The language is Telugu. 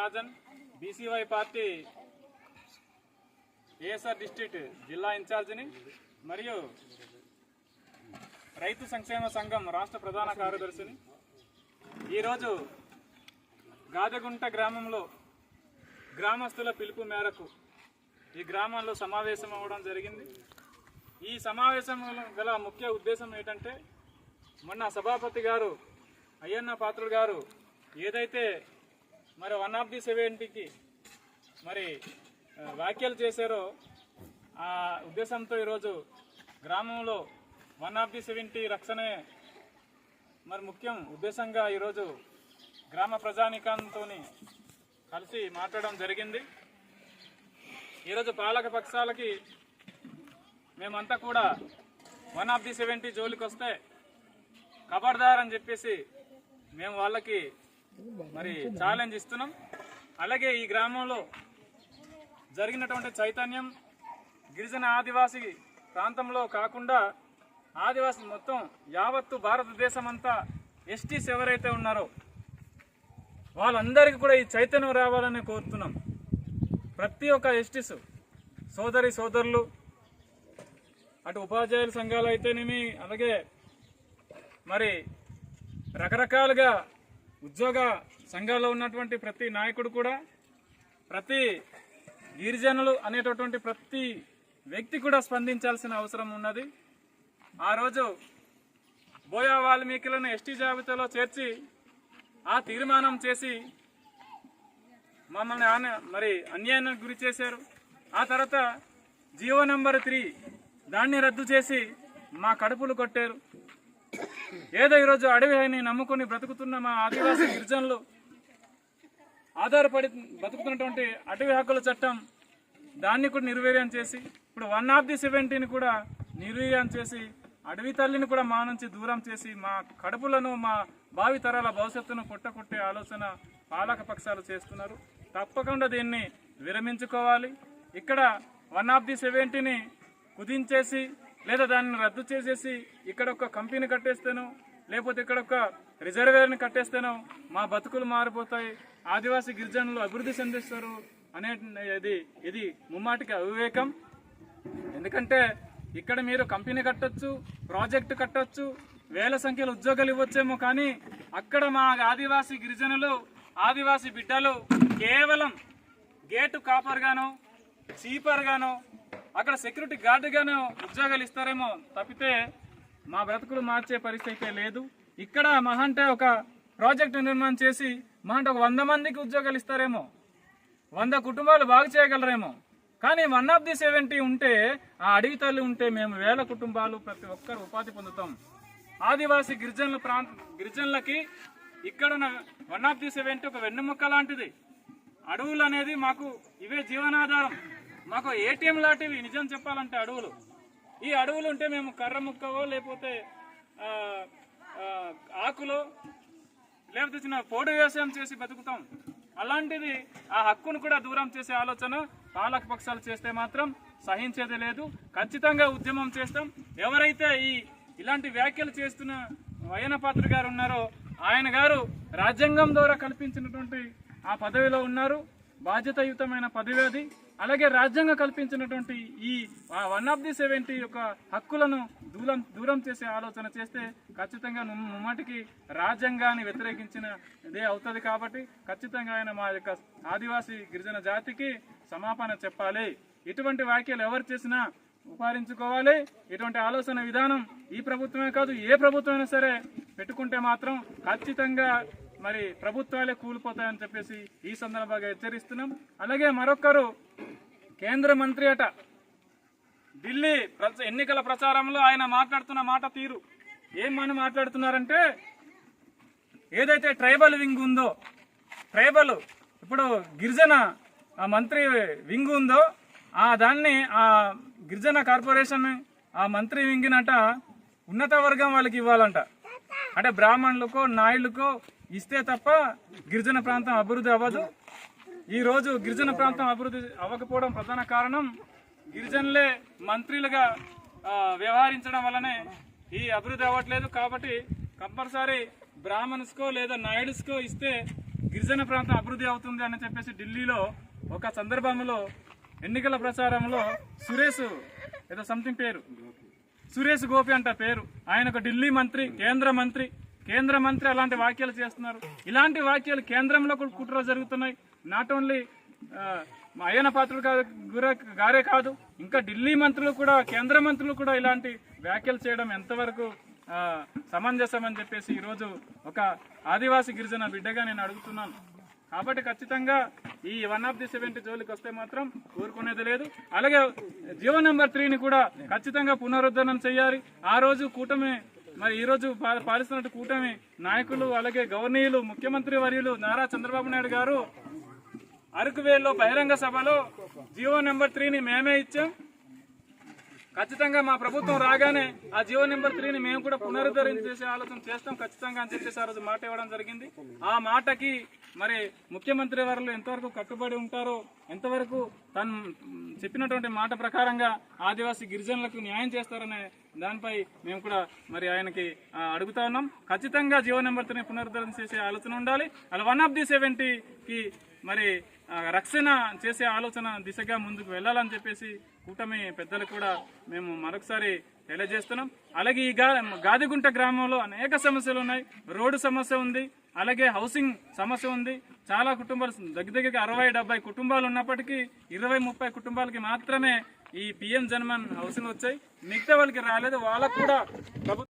Rajan BCY party ASR district జిల్లా ఇన్ఛార్జిని మరియు రైతు సంక్షేమ సంఘం రాష్ట్ర ప్రధాన కార్యదర్శిని. ఈరోజు గాజగుంట గ్రామంలో గ్రామస్తుల పిలుపు మేరకు ఈ గ్రామంలో సమావేశం అవ్వడం జరిగింది. ఈ సమావేశంలో గల ముఖ్య ఉద్దేశం ఏంటంటే మొన్న సభాపతి గారు అయ్యన్న పాత్రుడు గారు ఏదైతే మరి వన్ ఆఫ్ ది సెవెంటీకి మరి వ్యాఖ్యలు చేశారో ఆ ఉద్దేశంతో ఈరోజు గ్రామంలో వన్ ఆఫ్ ది సెవెంటీ రక్షణే మరి ముఖ్యం ఉద్దేశంగా ఈరోజు గ్రామ ప్రజానికాంతో కలిసి మాట్లాడడం జరిగింది. ఈరోజు పాలక పక్షాలకి మేమంతా కూడా వన్ ఆఫ్ ది సెవెంటీ జోలికి వస్తే ఖబర్దార్ అని చెప్పేసి మేము వాళ్ళకి మరి ఛాలెంజ్ ఇస్తున్నాం. అలాగే ఈ గ్రామంలో జరిగినటువంటి చైతన్యం గిరిజన ఆదివాసి ప్రాంతంలో కాకుండా ఆదివాసి మొత్తం యావత్తు భారతదేశం అంతా ఎస్టీస్ ఎవరైతే ఉన్నారో వాళ్ళందరికీ కూడా ఈ చైతన్యం రావాలని కోరుతున్నాం. ప్రతి ఒక్క ఎస్టీస్ సోదరి సోదరులు అటు ఉపాధ్యాయుల సంఘాలు అయితేనేమి అలాగే మరి రకరకాలుగా ఉద్యోగ సంఘాల్లో ఉన్నటువంటి ప్రతి నాయకుడు కూడా ప్రతి గిరిజనులు అనేటటువంటి ప్రతి వ్యక్తి కూడా స్పందించాల్సిన అవసరం ఉన్నది. ఆ రోజు బోయా వాల్మీకులను ఎస్టీ జాబితాలో చేర్చి ఆ తీర్మానం చేసి మమ్మల్ని మరి అన్యాయానికి గురి చేశారు. ఆ తర్వాత జియో నెంబర్ త్రీ దాన్ని రద్దు చేసి మా కడుపులు కొట్టారు. ఏదో ఈరోజు అడవిని నమ్ముకుని బ్రతుకుతున్న మా ఆదివాసీ గిరిజనులు ఆధారపడి బతుకుతున్నటువంటి అటవీ హక్కుల చట్టం దాన్ని కూడా నిర్వీర్యం చేసి ఇప్పుడు వన్ ఆఫ్ ది సెవెంటీని కూడా నిర్వీర్యం చేసి అడవి తల్లిని కూడా మా నుంచి దూరం చేసి మా కడుపులను మా భావి తరాల భవిష్యత్తును పుట్టకొట్టే ఆలోచన పాలక పక్షాలు చేస్తున్నారు. తప్పకుండా దీన్ని విరమించుకోవాలి. ఇక్కడ వన్ ఆఫ్ ది సెవెంటీని కుదించేసి లేదా దాన్ని రద్దు చేసేసి ఇక్కడ ఒక కంపెనీ కట్టేస్తాను లేకపోతే ఇక్కడ ఒక రిజర్వేర్ని కట్టేస్తాను మా బతుకులు మారిపోతాయి ఆదివాసీ గిరిజనులు అభివృద్ధి చెందిస్తారు అనే ఇది ఇది ముమ్మాటికి అవివేకం. ఎందుకంటే ఇక్కడ మీరు కంపెనీ కట్టొచ్చు ప్రాజెక్టు కట్టొచ్చు వేల సంఖ్యలో ఉద్యోగాలు ఇవ్వచ్చేమో కానీ అక్కడ మా ఆదివాసీ గిరిజనులు ఆదివాసీ బిడ్డలు కేవలం గేటు కాపర్గాను చీపర్గాను అక్కడ సెక్యూరిటీ గార్డుగానే ఉద్యోగాలు ఇస్తారేమో తప్పితే మా బ్రతుకులు మార్చే పరిస్థితి లేదు. ఇక్కడ మహా అంటే ఒక ప్రాజెక్టు నిర్మాణం చేసి మహా అంటే ఒక వంద మందికి ఉద్యోగాలు ఇస్తారేమో. వంద కుటుంబాలు బాగు చేయగలరేమో. కానీ వన్ ఆఫ్ ది సెవెంటీ ఉంటే ఆ అడవి తల్లి ఉంటే మేము వేల కుటుంబాలు ప్రతి ఒక్కరు ఉపాధి పొందుతాం. ఆదివాసీ గిరిజనుల ప్రాంత గిరిజనులకి ఇక్కడ వన్ ఆఫ్ ది సెవెంటీ ఒక వెన్నెముక్క లాంటిది. అడవులు అనేది మాకు ఇవే జీవనాధారం. మాకు ఏటీఎం లాంటివి నిజం చెప్పాలంటే అడవులు. ఈ అడవులు ఉంటే మేము కర్ర ముక్కవో లేకపోతే ఆకులు ఆకులో లేకపోతే చిన్న పోడు వ్యవసాయం చేసి బతుకుతాం. అలాంటిది ఆ హక్కును కూడా దూరం చేసే ఆలోచన పాలక పక్షాలు చేస్తే మాత్రం సహించేది లేదు. ఖచ్చితంగా ఉద్యమం చేస్తాం. ఎవరైతే ఈ ఇలాంటి వ్యాఖ్యలు చేస్తున్న వయన పాత్ర గారు ఉన్నారో ఆయన గారు రాజ్యాంగం ద్వారా కల్పించినటువంటి ఆ పదవిలో ఉన్నారు. బాధ్యతాయుతమైన పదవి అది. అలాగే రాజ్యాంగం కల్పించినటువంటి ఈ వన్ ఆఫ్ ది సెవెంటీ యొక్క హక్కులను దూరం దూరం చేసే ఆలోచన చేస్తే ఖచ్చితంగా ను- రాజ్యాంగాన్ని వ్యతిరేకించిన ఇదే అవుతుంది కాబట్టి ఖచ్చితంగా ఆయన మా యొక్క ఆదివాసీ గిరిజన జాతికి సమాపన చెప్పాలి. ఇటువంటి వ్యాఖ్యలు ఎవరు చేసినా ఉపహరించుకోవాలి. ఇటువంటి ఆలోచన విధానం ఈ ప్రభుత్వమే కాదు ఏ ప్రభుత్వమైనా సరే పెట్టుకుంటే మాత్రం ఖచ్చితంగా మరి ప్రభుత్వాలే కూలిపోతాయని చెప్పేసి ఈ సందర్భంగా హెచ్చరిస్తున్నాం. అలాగే మరొకరు కేంద్ర మంత్రి అట ఢిల్లీ ఎన్నికల ప్రచారంలో ఆయన మాట్లాడుతున్న మాట తీరు. ఏం మనం మాట్లాడుతున్నారంటే ఏదైతే ట్రైబల్ వింగ్ ఉందో ట్రైబల్ ఇప్పుడు గిరిజన ఆ మంత్రి వింగ్ ఉందో ఆ దాన్ని ఆ గిరిజన కార్పొరేషన్ ఆ మంత్రి వింగినట ఉన్నత వర్గం వాళ్ళకి ఇవ్వాలంట. అంటే బ్రాహ్మణులకో నాయులకో ఇస్తే తప్ప గిరిజన ప్రాంతం అభివృద్ధి అవ్వదు. ఈరోజు గిరిజన ప్రాంతం అభివృద్ధి అవ్వకపోవడం ప్రధాన కారణం. గిరిజనులే మంత్రులుగా వ్యవహరించడం వల్లనే ఈ అభివృద్ధి అవ్వట్లేదు. కాబట్టి కంపల్సరీ బ్రాహ్మణ్స్కో లేదా నాయుడుస్కో ఇస్తే గిరిజన ప్రాంతం అభివృద్ధి అవుతుంది అని చెప్పేసి ఢిల్లీలో ఒక సందర్భంలో ఎన్నికల ప్రచారంలో సురేష్ ఏదో సంథింగ్ పేరు. సురేష్ గోపి అంట పేరు. ఆయన ఒక ఢిల్లీ మంత్రి కేంద్ర మంత్రి. కేంద్ర మంత్రి అలాంటి వ్యాఖ్యలు చేస్తున్నారు. ఇలాంటి వ్యాఖ్యలు కేంద్రంలో కూడా కుట్రలు జరుగుతున్నాయి. నాట్ ఓన్లీ అయ్యన పాత్రుడు కాదు గారే కాదు ఇంకా ఢిల్లీ మంత్రులు కూడా కేంద్ర మంత్రులు కూడా ఇలాంటి వ్యాఖ్యలు చేయడం ఎంతవరకు సమంజసం అని చెప్పేసి ఈరోజు ఒక ఆదివాసీ గిరిజన బిడ్డగా నేను అడుగుతున్నాను. కాబట్టి ఖచ్చితంగా ఈ వన్ ఆఫ్ ది సెవెంటీ జోలికి వస్తే మాత్రం ఊరుకునేది లేదు. అలాగే జీవో నెంబర్ త్రీని కూడా ఖచ్చితంగా పునరుద్ధరణ చేయాలి. ఆ రోజు కూటమి మరి ఈ రోజు పాలిస్తున్నట్టు కూటమి నాయకులు అలాగే గవర్నీయులు ముఖ్యమంత్రి వర్యులు నారా చంద్రబాబు నాయుడు గారు అరకువేల్లో బహిరంగ సభలో జియో నెంబర్ త్రీని మేమే ఇచ్చాం. ఖచ్చితంగా మా ప్రభుత్వం రాగానే ఆ జియో నెంబర్ త్రీని మేము కూడా పునరుద్ధరణ చేసే ఆలోచన చేస్తాం ఖచ్చితంగా అని చెప్పేసి ఆ రోజు మాట ఇవ్వడం జరిగింది. ఆ మాటకి మరి ముఖ్యమంత్రి వారు ఎంతవరకు కట్టుబడి ఉంటారో ఎంతవరకు తను చెప్పినటువంటి మాట ప్రకారంగా ఆదివాసీ గిరిజనులకు న్యాయం చేస్తారనే దానిపై మేము కూడా మరి ఆయనకి అడుగుతా ఉన్నాం. ఖచ్చితంగా జియో నెంబర్ త్రీని పునరుద్ధరణ చేసే ఆలోచన ఉండాలి. అలా వన్ ఆఫ్ ది సెవెంటీకి మరి రక్షణ చేసే ఆలోచన దిశగా ముందుకు వెళ్ళాలని చెప్పేసి కూటమి పెద్దలు కూడా మేము మరొకసారి తెలియజేస్తున్నాం. అలాగే ఈ గా గాదిగుంట గ్రామంలో అనేక సమస్యలు ఉన్నాయి. రోడ్డు సమస్య ఉంది. అలాగే హౌసింగ్ సమస్య ఉంది. చాలా కుటుంబాలు దగ్గర దగ్గర అరవై డెబ్బై కుటుంబాలు ఉన్నప్పటికీ ఇరవై ముప్పై కుటుంబాలకి మాత్రమే ఈ పిఎం జన్మన్ హౌసింగ్ వచ్చాయి. మిగతా వాళ్ళకి రాలేదు. వాళ్ళకు కూడా ప్రభుత్వం